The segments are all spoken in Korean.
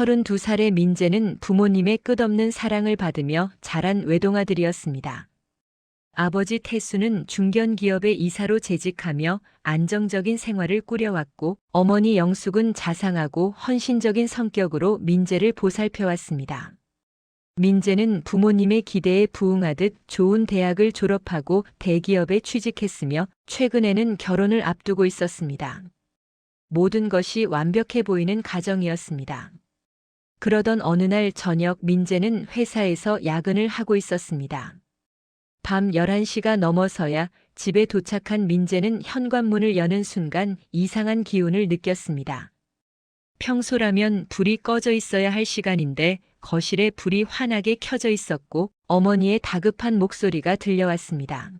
32살의 민재는 부모님의 끝없는 사랑을 받으며 자란 외동아들이었습니다. 아버지 태수는 중견 기업의 이사로 재직하며 안정적인 생활을 꾸려왔고 어머니 영숙은 자상하고 헌신적인 성격으로 민재를 보살펴왔습니다. 민재는 부모님의 기대에 부응하듯 좋은 대학을 졸업하고 대기업에 취직했으며 최근에는 결혼을 앞두고 있었습니다. 모든 것이 완벽해 보이는 가정이었습니다. 그러던 어느 날 저녁 민재는 회사에서 야근을 하고 있었습니다. 밤 11시가 넘어서야 집에 도착한 민재는 현관문을 여는 순간 이상한 기운을 느꼈습니다. 평소라면 불이 꺼져 있어야 할 시간인데 거실에 불이 환하게 켜져 있었고 어머니의 다급한 목소리가 들려왔습니다.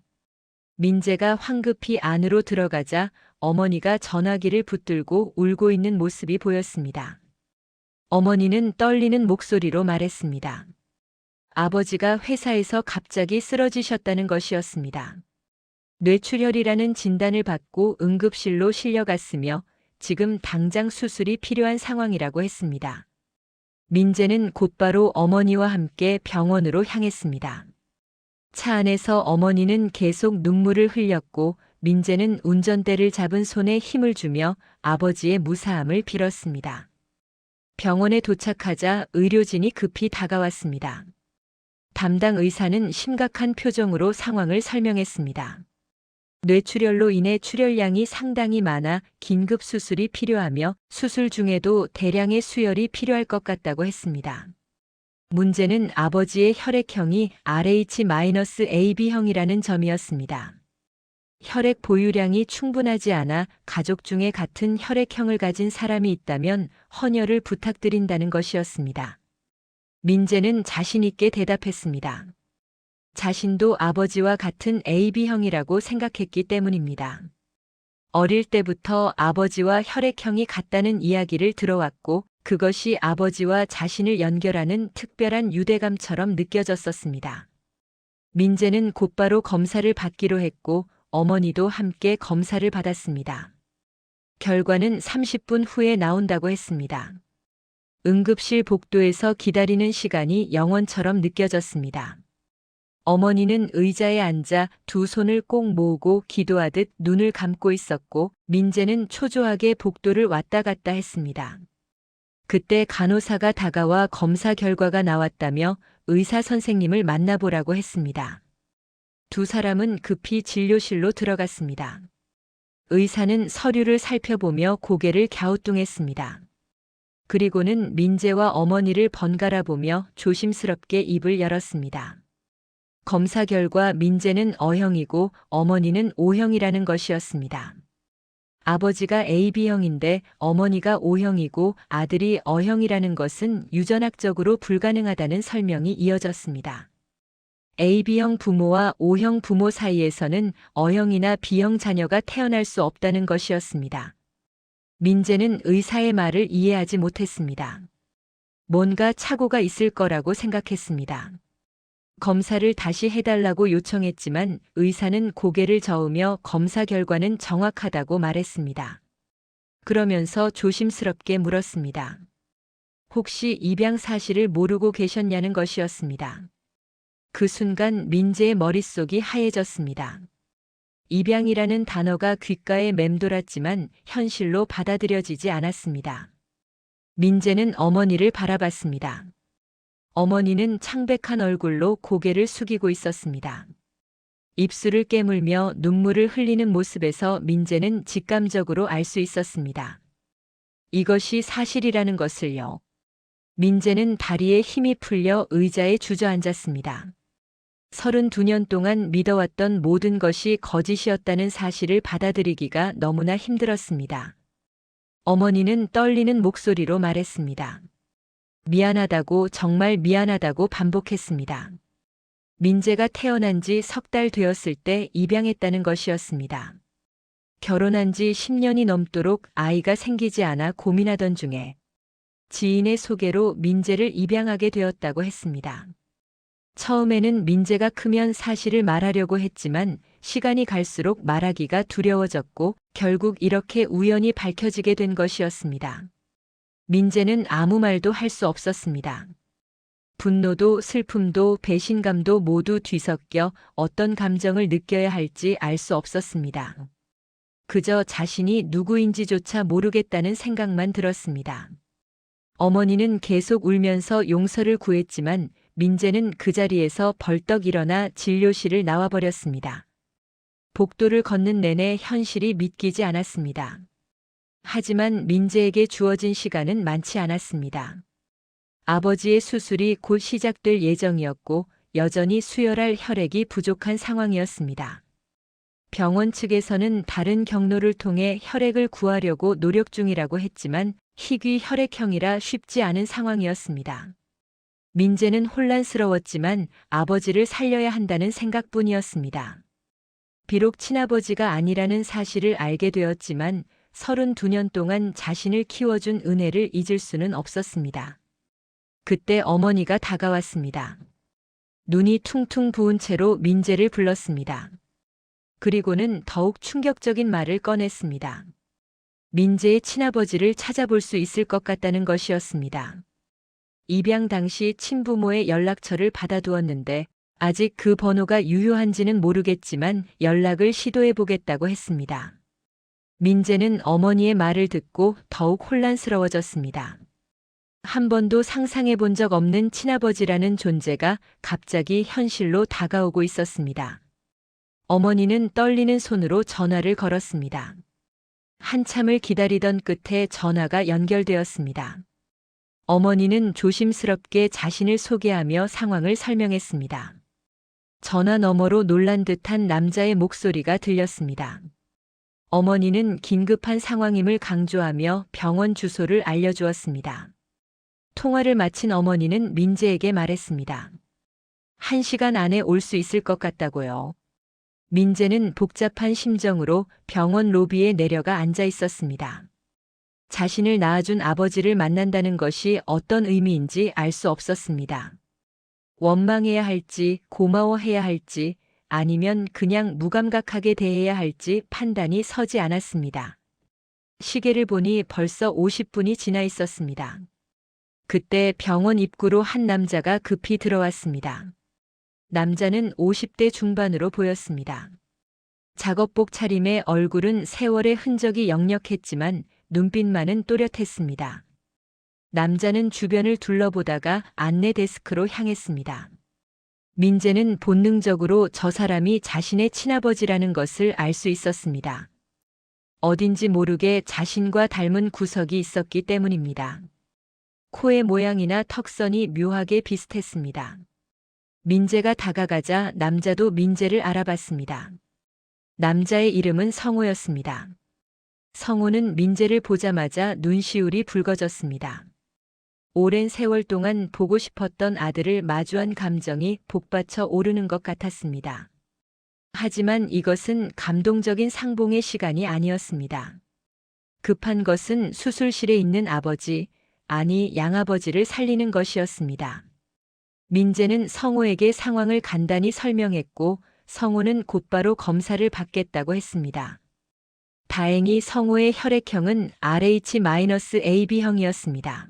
민재가 황급히 안으로 들어가자 어머니가 전화기를 붙들고 울고 있는 모습이 보였습니다. 어머니는 떨리는 목소리로 말했습니다. 아버지가 회사에서 갑자기 쓰러지셨다는 것이었습니다. 뇌출혈이라는 진단을 받고 응급실로 실려갔으며 지금 당장 수술이 필요한 상황이라고 했습니다. 민재는 곧바로 어머니와 함께 병원으로 향했습니다. 차 안에서 어머니는 계속 눈물을 흘렸고 민재는 운전대를 잡은 손에 힘을 주며 아버지의 무사함을 빌었습니다. 병원에 도착하자 의료진이 급히 다가왔습니다. 담당 의사는 심각한 표정으로 상황을 설명했습니다. 뇌출혈로 인해 출혈량이 상당히 많아 긴급 수술이 필요하며 수술 중에도 대량의 수혈이 필요할 것 같다고 했습니다. 문제는 아버지의 혈액형이 RH-AB형이라는 점이었습니다. 혈액 보유량이 충분하지 않아 가족 중에 같은 혈액형을 가진 사람이 있다면 헌혈을 부탁드린다는 것이었습니다. 민재는 자신있게 대답했습니다. 자신도 아버지와 같은 AB형이라고 생각했기 때문입니다. 어릴 때부터 아버지와 혈액형이 같다는 이야기를 들어왔고 그것이 아버지와 자신을 연결하는 특별한 유대감처럼 느껴졌었습니다. 민재는 곧바로 검사를 받기로 했고 어머니도 함께 검사를 받았습니다. 결과는 30분 후에 나온다고 했습니다. 응급실 복도에서 기다리는 시간이 영원처럼 느껴졌습니다. 어머니는 의자에 앉아 두 손을 꼭 모으고 기도하듯 눈을 감고 있었고 민재는 초조하게 복도를 왔다 갔다 했습니다. 그때 간호사가 다가와 검사 결과가 나왔다며 의사 선생님을 만나보라고 했습니다. 두 사람은 급히 진료실로 들어갔습니다. 의사는 서류를 살펴보며 고개를 갸우뚱했습니다. 그리고는 민재와 어머니를 번갈아 보며 조심스럽게 입을 열었습니다. 검사 결과 민재는 어형이고 어머니는 O형이라는 것이었습니다. 아버지가 AB형인데 어머니가 O형이고 아들이 어형이라는 것은 유전학적으로 불가능하다는 설명이 이어졌습니다. AB형 부모와 O형 부모 사이에서는 어형이나 B형 자녀가 태어날 수 없다는 것이었습니다. 민재는 의사의 말을 이해하지 못했습니다. 뭔가 착오가 있을 거라고 생각했습니다. 검사를 다시 해달라고 요청했지만 의사는 고개를 저으며 검사 결과는 정확하다고 말했습니다. 그러면서 조심스럽게 물었습니다. 혹시 입양 사실을 모르고 계셨냐는 것이었습니다. 그 순간 민재의 머릿속이 하얘졌습니다. 입양이라는 단어가 귓가에 맴돌았지만 현실로 받아들여지지 않았습니다. 민재는 어머니를 바라봤습니다. 어머니는 창백한 얼굴로 고개를 숙이고 있었습니다. 입술을 깨물며 눈물을 흘리는 모습에서 민재는 직감적으로 알 수 있었습니다. 이것이 사실이라는 것을요. 민재는 다리에 힘이 풀려 의자에 주저앉았습니다. 32년 동안 믿어왔던 모든 것이 거짓이었다는 사실을 받아들이기가 너무나 힘들었습니다. 어머니는 떨리는 목소리로 말했습니다. 미안하다고 정말 미안하다고 반복했습니다. 민재가 태어난 지 석 달 되었을 때 입양했다는 것이었습니다. 결혼한 지 10년이 넘도록 아이가 생기지 않아 고민하던 중에 지인의 소개로 민재를 입양하게 되었다고 했습니다. 처음에는 민재가 크면 사실을 말하려고 했지만 시간이 갈수록 말하기가 두려워졌고 결국 이렇게 우연히 밝혀지게 된 것이었습니다. 민재는 아무 말도 할 수 없었습니다. 분노도 슬픔도 배신감도 모두 뒤섞여 어떤 감정을 느껴야 할지 알 수 없었습니다. 그저 자신이 누구인지조차 모르겠다는 생각만 들었습니다. 어머니는 계속 울면서 용서를 구했지만 민재는 그 자리에서 벌떡 일어나 진료실을 나와버렸습니다. 복도를 걷는 내내 현실이 믿기지 않았습니다. 하지만 민재에게 주어진 시간은 많지 않았습니다. 아버지의 수술이 곧 시작될 예정이었고 여전히 수혈할 혈액이 부족한 상황이었습니다. 병원 측에서는 다른 경로를 통해 혈액을 구하려고 노력 중이라고 했지만 희귀 혈액형이라 쉽지 않은 상황이었습니다. 민재는 혼란스러웠지만 아버지를 살려야 한다는 생각뿐이었습니다. 비록 친아버지가 아니라는 사실을 알게 되었지만 32년 동안 자신을 키워준 은혜를 잊을 수는 없었습니다. 그때 어머니가 다가왔습니다. 눈이 퉁퉁 부은 채로 민재를 불렀습니다. 그리고는 더욱 충격적인 말을 꺼냈습니다. 민재의 친아버지를 찾아볼 수 있을 것 같다는 것이었습니다. 입양 당시 친부모의 연락처를 받아두었는데 아직 그 번호가 유효한지는 모르겠지만 연락을 시도해 보겠다고 했습니다. 민재는 어머니의 말을 듣고 더욱 혼란스러워졌습니다. 한 번도 상상해 본 적 없는 친아버지라는 존재가 갑자기 현실로 다가오고 있었습니다. 어머니는 떨리는 손으로 전화를 걸었습니다. 한참을 기다리던 끝에 전화가 연결되었습니다. 어머니는 조심스럽게 자신을 소개하며 상황을 설명했습니다. 전화 너머로 놀란 듯한 남자의 목소리가 들렸습니다. 어머니는 긴급한 상황임을 강조하며 병원 주소를 알려주었습니다. 통화를 마친 어머니는 민재에게 말했습니다. 한 시간 안에 올 수 있을 것 같다고요. 민재는 복잡한 심정으로 병원 로비에 내려가 앉아 있었습니다. 자신을 낳아준 아버지를 만난다는 것이 어떤 의미인지 알 수 없었습니다. 원망해야 할지, 고마워해야 할지, 아니면 그냥 무감각하게 대해야 할지 판단이 서지 않았습니다. 시계를 보니 벌써 50분이 지나 있었습니다. 그때 병원 입구로 한 남자가 급히 들어왔습니다. 남자는 50대 중반으로 보였습니다. 작업복 차림에 얼굴은 세월의 흔적이 역력했지만 눈빛만은 또렷했습니다. 남자는 주변을 둘러보다가 안내 데스크로 향했습니다. 민재는 본능적으로 저 사람이 자신의 친아버지라는 것을 알 수 있었습니다. 어딘지 모르게 자신과 닮은 구석이 있었기 때문입니다. 코의 모양이나 턱선이 묘하게 비슷했습니다. 민재가 다가가자 남자도 민재를 알아봤습니다. 남자의 이름은 성호였습니다. 성호는 민재를 보자마자 눈시울이 붉어졌습니다. 오랜 세월 동안 보고 싶었던 아들을 마주한 감정이 복받쳐 오르는 것 같았습니다. 하지만 이것은 감동적인 상봉의 시간이 아니었습니다. 급한 것은 수술실에 있는 아버지, 아니 양아버지를 살리는 것이었습니다. 민재는 성호에게 상황을 간단히 설명했고 성호는 곧바로 검사를 받겠다고 했습니다. 다행히 성호의 혈액형은 RH-AB형이었습니다.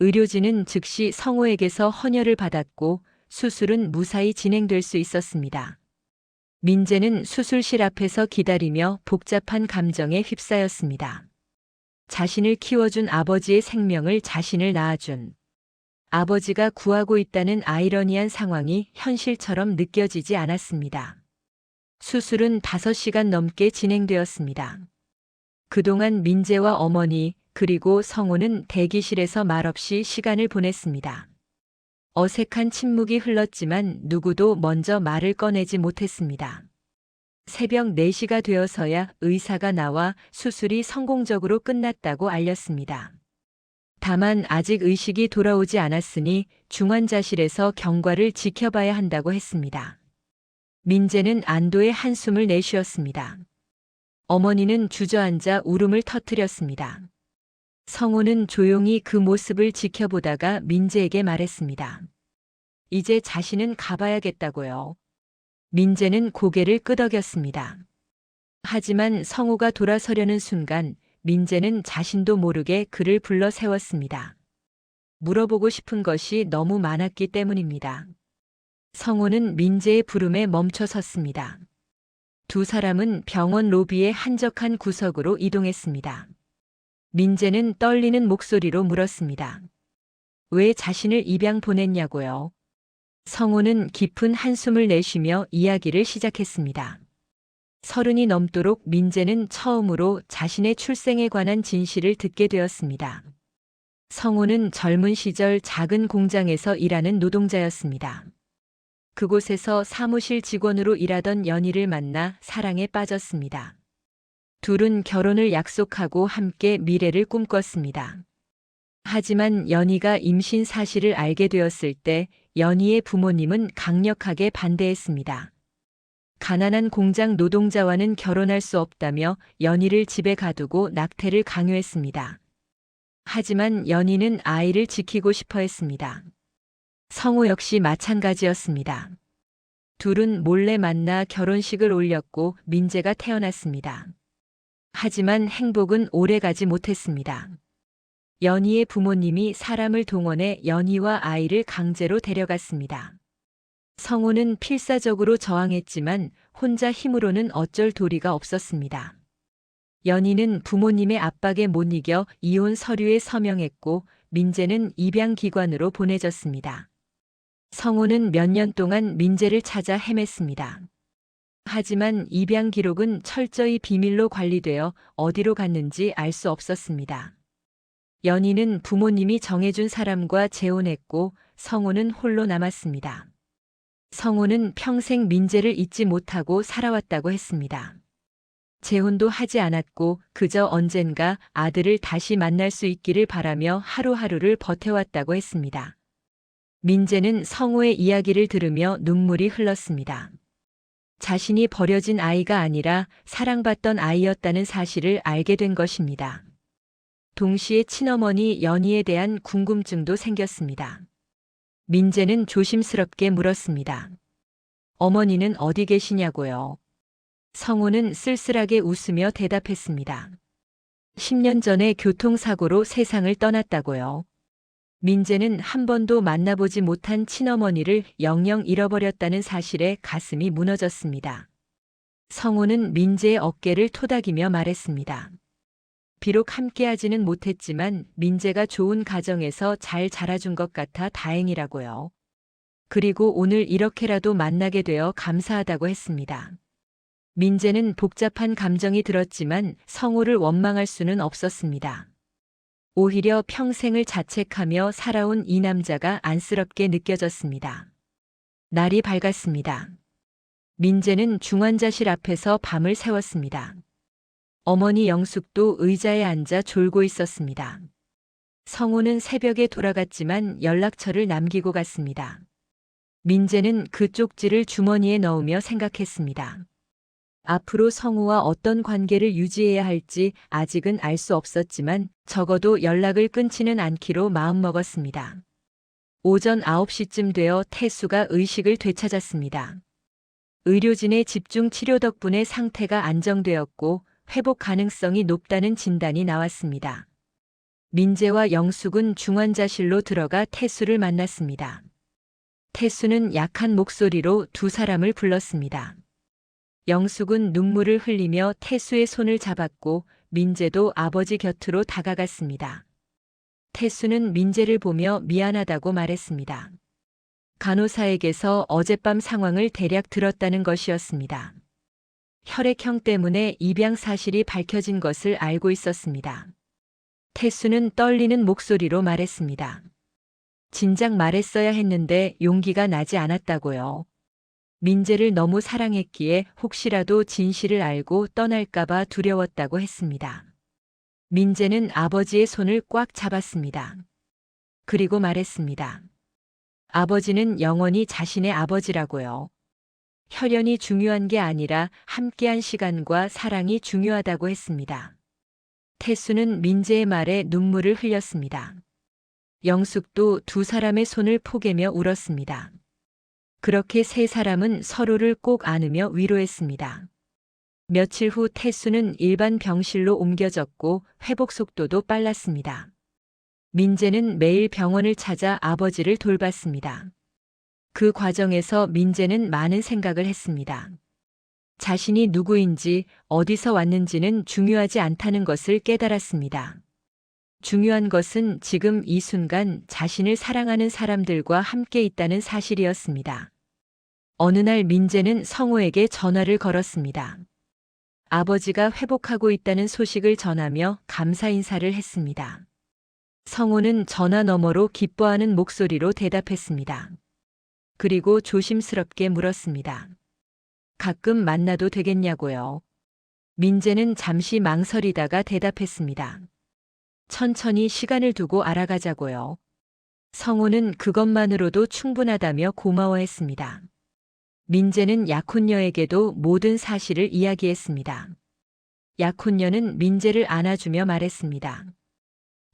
의료진은 즉시 성호에게서 헌혈을 받았고 수술은 무사히 진행될 수 있었습니다. 민재는 수술실 앞에서 기다리며 복잡한 감정에 휩싸였습니다. 자신을 키워준 아버지의 생명을 자신을 낳아준 아버지가 구하고 있다는 아이러니한 상황이 현실처럼 느껴지지 않았습니다. 수술은 5시간 넘게 진행되었습니다. 그동안 민재와 어머니, 그리고 성우는 대기실에서 말없이 시간을 보냈습니다. 어색한 침묵이 흘렀지만 누구도 먼저 말을 꺼내지 못했습니다. 새벽 4시가 되어서야 의사가 나와 수술이 성공적으로 끝났다고 알렸습니다. 다만 아직 의식이 돌아오지 않았으니 중환자실에서 경과를 지켜봐야 한다고 했습니다. 민재는 안도의 한숨을 내쉬었습니다. 어머니는 주저앉아 울음을 터뜨렸습니다. 성우는 조용히 그 모습을 지켜보다가 민재에게 말했습니다. 이제 자신은 가봐야겠다고요. 민재는 고개를 끄덕였습니다. 하지만 성우가 돌아서려는 순간 민재는 자신도 모르게 그를 불러 세웠습니다. 물어보고 싶은 것이 너무 많았기 때문입니다. 성호는 민재의 부름에 멈춰 섰습니다. 두 사람은 병원 로비의 한적한 구석으로 이동했습니다. 민재는 떨리는 목소리로 물었습니다. 왜 자신을 입양 보냈냐고요? 성호는 깊은 한숨을 내쉬며 이야기를 시작했습니다. 서른이 넘도록 민재는 처음으로 자신의 출생에 관한 진실을 듣게 되었습니다. 성호는 젊은 시절 작은 공장에서 일하는 노동자였습니다. 그곳에서 사무실 직원으로 일하던 연희를 만나 사랑에 빠졌습니다. 둘은 결혼을 약속하고 함께 미래를 꿈꿨습니다. 하지만 연희가 임신 사실을 알게 되었을 때 연희의 부모님은 강력하게 반대했습니다. 가난한 공장 노동자와는 결혼할 수 없다며 연희를 집에 가두고 낙태를 강요했습니다. 하지만 연희는 아이를 지키고 싶어 했습니다. 성우 역시 마찬가지였습니다. 둘은 몰래 만나 결혼식을 올렸고 민재가 태어났습니다. 하지만 행복은 오래 가지 못했습니다. 연희의 부모님이 사람을 동원해 연희와 아이를 강제로 데려갔습니다. 성우는 필사적으로 저항했지만 혼자 힘으로는 어쩔 도리가 없었습니다. 연희는 부모님의 압박에 못 이겨 이혼 서류에 서명했고 민재는 입양기관으로 보내졌습니다. 성우는 몇 년 동안 민재를 찾아 헤맸습니다. 하지만 입양 기록은 철저히 비밀로 관리되어 어디로 갔는지 알 수 없었습니다. 연희는 부모님이 정해준 사람과 재혼했고 성우는 홀로 남았습니다. 성우는 평생 민재를 잊지 못하고 살아왔다고 했습니다. 재혼도 하지 않았고 그저 언젠가 아들을 다시 만날 수 있기를 바라며 하루하루를 버텨왔다고 했습니다. 민재는 성우의 이야기를 들으며 눈물이 흘렀습니다. 자신이 버려진 아이가 아니라 사랑받던 아이였다는 사실을 알게 된 것입니다. 동시에 친어머니 연희에 대한 궁금증도 생겼습니다. 민재는 조심스럽게 물었습니다. 어머니는 어디 계시냐고요? 성우는 쓸쓸하게 웃으며 대답했습니다. 10년 전에 교통사고로 세상을 떠났다고요. 민재는 한 번도 만나보지 못한 친어머니를 영영 잃어버렸다는 사실에 가슴이 무너졌습니다. 성우는 민재의 어깨를 토닥이며 말했습니다. 비록 함께하지는 못했지만 민재가 좋은 가정에서 잘 자라준 것 같아 다행이라고요. 그리고 오늘 이렇게라도 만나게 되어 감사하다고 했습니다. 민재는 복잡한 감정이 들었지만 성우를 원망할 수는 없었습니다. 오히려 평생을 자책하며 살아온 이 남자가 안쓰럽게 느껴졌습니다. 날이 밝았습니다. 민재는 중환자실 앞에서 밤을 새웠습니다. 어머니 영숙도 의자에 앉아 졸고 있었습니다. 성우는 새벽에 돌아갔지만 연락처를 남기고 갔습니다. 민재는 그 쪽지를 주머니에 넣으며 생각했습니다. 앞으로 성우와 어떤 관계를 유지해야 할지 아직은 알 수 없었지만 적어도 연락을 끊지는 않기로 마음먹었습니다. 오전 9시쯤 되어 태수가 의식을 되찾았습니다. 의료진의 집중 치료 덕분에 상태가 안정되었고 회복 가능성이 높다는 진단이 나왔습니다. 민재와 영숙은 중환자실로 들어가 태수를 만났습니다. 태수는 약한 목소리로 두 사람을 불렀습니다. 영숙은 눈물을 흘리며 태수의 손을 잡았고 민재도 아버지 곁으로 다가갔습니다. 태수는 민재를 보며 미안하다고 말했습니다. 간호사에게서 어젯밤 상황을 대략 들었다는 것이었습니다. 혈액형 때문에 입양 사실이 밝혀진 것을 알고 있었습니다. 태수는 떨리는 목소리로 말했습니다. 진작 말했어야 했는데 용기가 나지 않았다고요. 민재를 너무 사랑했기에 혹시라도 진실을 알고 떠날까봐 두려웠다고 했습니다. 민재는 아버지의 손을 꽉 잡았습니다. 그리고 말했습니다. 아버지는 영원히 자신의 아버지라고요. 혈연이 중요한 게 아니라 함께한 시간과 사랑이 중요하다고 했습니다. 태수는 민재의 말에 눈물을 흘렸습니다. 영숙도 두 사람의 손을 포개며 울었습니다. 그렇게 세 사람은 서로를 꼭 안으며 위로했습니다. 며칠 후 태수는 일반 병실로 옮겨졌고 회복 속도도 빨랐습니다. 민재는 매일 병원을 찾아 아버지를 돌봤습니다. 그 과정에서 민재는 많은 생각을 했습니다. 자신이 누구인지 어디서 왔는지는 중요하지 않다는 것을 깨달았습니다. 중요한 것은 지금 이 순간 자신을 사랑하는 사람들과 함께 있다는 사실이었습니다. 어느 날 민재는 성호에게 전화를 걸었습니다. 아버지가 회복하고 있다는 소식을 전하며 감사 인사를 했습니다. 성호는 전화 너머로 기뻐하는 목소리로 대답했습니다. 그리고 조심스럽게 물었습니다. 가끔 만나도 되겠냐고요. 민재는 잠시 망설이다가 대답했습니다. 천천히 시간을 두고 알아가자고요. 성호는 그것만으로도 충분하다며 고마워했습니다. 민재는 약혼녀에게도 모든 사실을 이야기했습니다. 약혼녀는 민재를 안아주며 말했습니다.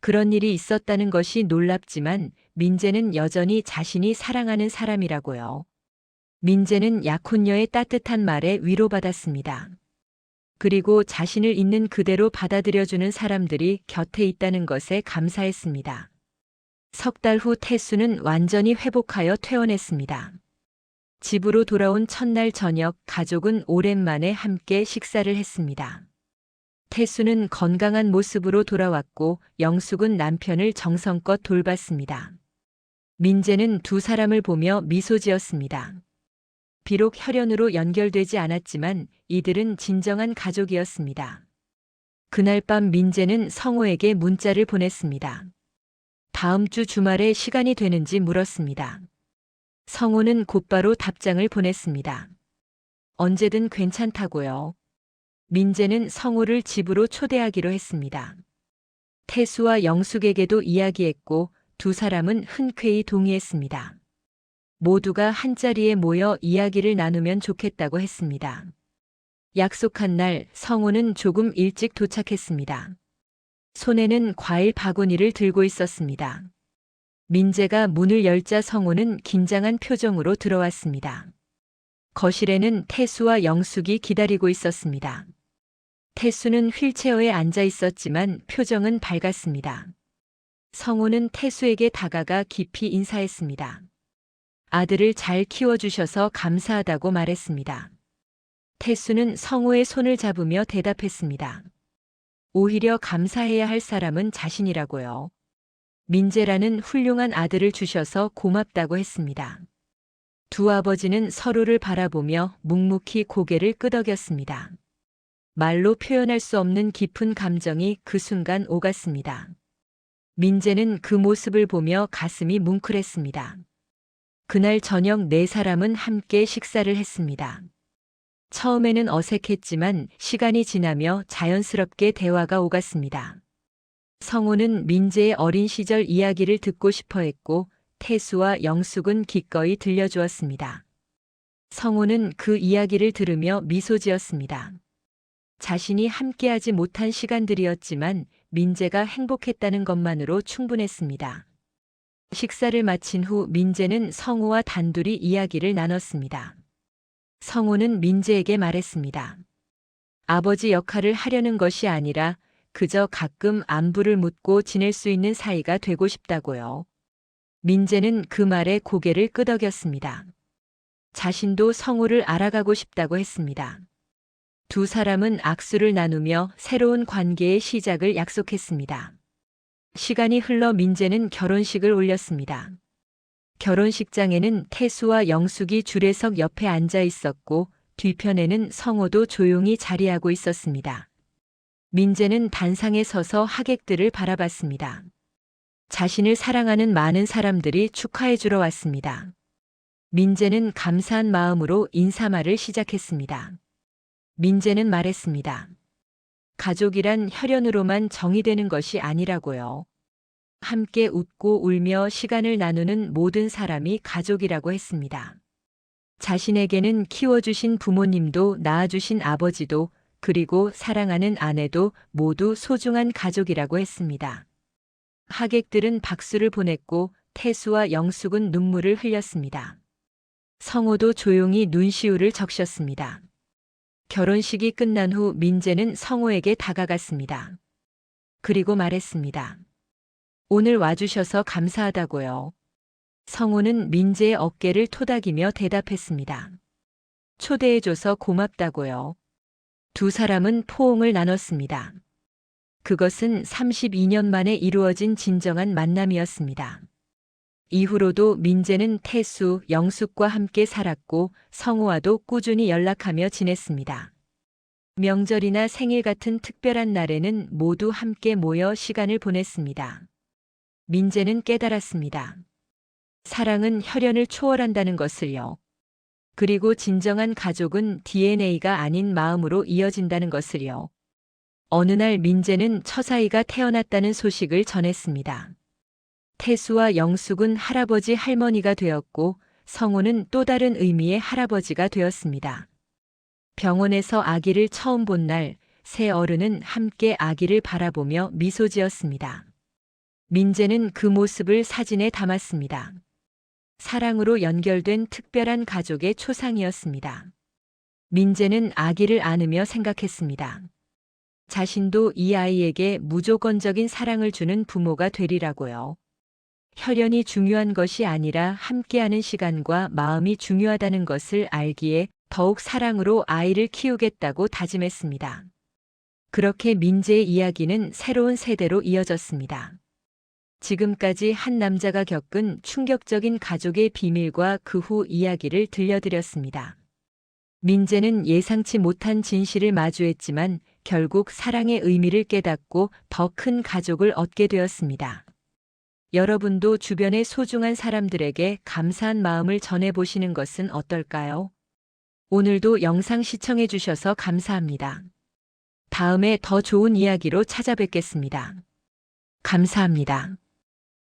그런 일이 있었다는 것이 놀랍지만 민재는 여전히 자신이 사랑하는 사람이라고요. 민재는 약혼녀의 따뜻한 말에 위로받았습니다. 그리고 자신을 있는 그대로 받아들여주는 사람들이 곁에 있다는 것에 감사했습니다. 석 달 후 태수는 완전히 회복하여 퇴원했습니다. 집으로 돌아온 첫날 저녁 가족은 오랜만에 함께 식사를 했습니다. 태수는 건강한 모습으로 돌아왔고 영숙은 남편을 정성껏 돌봤습니다. 민재는 두 사람을 보며 미소 지었습니다. 비록 혈연으로 연결되지 않았지만 이들은 진정한 가족이었습니다. 그날 밤 민재는 성호에게 문자를 보냈습니다. 다음 주 주말에 시간이 되는지 물었습니다. 성호는 곧바로 답장을 보냈습니다. 언제든 괜찮다고요. 민재는 성호를 집으로 초대하기로 했습니다. 태수와 영숙에게도 이야기했고 두 사람은 흔쾌히 동의했습니다. 모두가 한자리에 모여 이야기를 나누면 좋겠다고 했습니다. 약속한 날 성호는 조금 일찍 도착했습니다. 손에는 과일 바구니를 들고 있었습니다. 민재가 문을 열자 성호는 긴장한 표정으로 들어왔습니다. 거실에는 태수와 영숙이 기다리고 있었습니다. 태수는 휠체어에 앉아 있었지만 표정은 밝았습니다. 성호는 태수에게 다가가 깊이 인사했습니다. 아들을 잘 키워주셔서 감사하다고 말했습니다. 태수는 성호의 손을 잡으며 대답했습니다. 오히려 감사해야 할 사람은 자신이라고요. 민재라는 훌륭한 아들을 주셔서 고맙다고 했습니다. 두 아버지는 서로를 바라보며 묵묵히 고개를 끄덕였습니다. 말로 표현할 수 없는 깊은 감정이 그 순간 오갔습니다. 민재는 그 모습을 보며 가슴이 뭉클했습니다. 그날 저녁 네 사람은 함께 식사를 했습니다. 처음에는 어색했지만 시간이 지나며 자연스럽게 대화가 오갔습니다. 성우는 민재의 어린 시절 이야기를 듣고 싶어 했고 태수와 영숙은 기꺼이 들려주었습니다. 성우는 그 이야기를 들으며 미소 지었습니다. 자신이 함께하지 못한 시간들이었지만 민재가 행복했다는 것만으로 충분했습니다. 식사를 마친 후 민재는 성우와 단둘이 이야기를 나눴습니다. 성우는 민재에게 말했습니다. 아버지 역할을 하려는 것이 아니라 그저 가끔 안부를 묻고 지낼 수 있는 사이가 되고 싶다고요. 민재는 그 말에 고개를 끄덕였습니다. 자신도 성우를 알아가고 싶다고 했습니다. 두 사람은 악수를 나누며 새로운 관계의 시작을 약속했습니다. 시간이 흘러 민재는 결혼식을 올렸습니다. 결혼식장에는 태수와 영숙이 줄에석 옆에 앉아 있었고 뒤편에는 성호도 조용히 자리하고 있었습니다. 민재는 단상에 서서 하객들을 바라봤습니다. 자신을 사랑하는 많은 사람들이 축하해 주러 왔습니다. 민재는 감사한 마음으로 인사말을 시작했습니다. 민재는 말했습니다. 가족이란 혈연으로만 정의되는 것이 아니라고요. 함께 웃고 울며 시간을 나누는 모든 사람이 가족이라고 했습니다. 자신에게는 키워주신 부모님도 낳아주신 아버지도 그리고 사랑하는 아내도 모두 소중한 가족이라고 했습니다. 하객들은 박수를 보냈고 태수와 영숙은 눈물을 흘렸습니다. 성호도 조용히 눈시울을 적셨습니다. 결혼식이 끝난 후 민재는 성호에게 다가갔습니다. 그리고 말했습니다. 오늘 와주셔서 감사하다고요. 성호는 민재의 어깨를 토닥이며 대답했습니다. 초대해줘서 고맙다고요. 두 사람은 포옹을 나눴습니다. 그것은 32년 만에 이루어진 진정한 만남이었습니다. 이후로도 민재는 태수, 영숙과 함께 살았고 성우와도 꾸준히 연락하며 지냈습니다. 명절이나 생일 같은 특별한 날에는 모두 함께 모여 시간을 보냈습니다. 민재는 깨달았습니다. 사랑은 혈연을 초월한다는 것을요. 그리고 진정한 가족은 DNA가 아닌 마음으로 이어진다는 것을요. 어느 날 민재는 처사이가 태어났다는 소식을 전했습니다. 태수와 영숙은 할아버지 할머니가 되었고 성우는 또 다른 의미의 할아버지가 되었습니다. 병원에서 아기를 처음 본 날 세 어른은 함께 아기를 바라보며 미소 지었습니다. 민재는 그 모습을 사진에 담았습니다. 사랑으로 연결된 특별한 가족의 초상이었습니다. 민재는 아기를 안으며 생각했습니다. 자신도 이 아이에게 무조건적인 사랑을 주는 부모가 되리라고요. 혈연이 중요한 것이 아니라 함께하는 시간과 마음이 중요하다는 것을 알기에 더욱 사랑으로 아이를 키우겠다고 다짐했습니다. 그렇게 민재의 이야기는 새로운 세대로 이어졌습니다. 지금까지 한 남자가 겪은 충격적인 가족의 비밀과 그 후 이야기를 들려드렸습니다. 민재는 예상치 못한 진실을 마주했지만 결국 사랑의 의미를 깨닫고 더 큰 가족을 얻게 되었습니다. 여러분도 주변의 소중한 사람들에게 감사한 마음을 전해보시는 것은 어떨까요? 오늘도 영상 시청해주셔서 감사합니다. 다음에 더 좋은 이야기로 찾아뵙겠습니다. 감사합니다.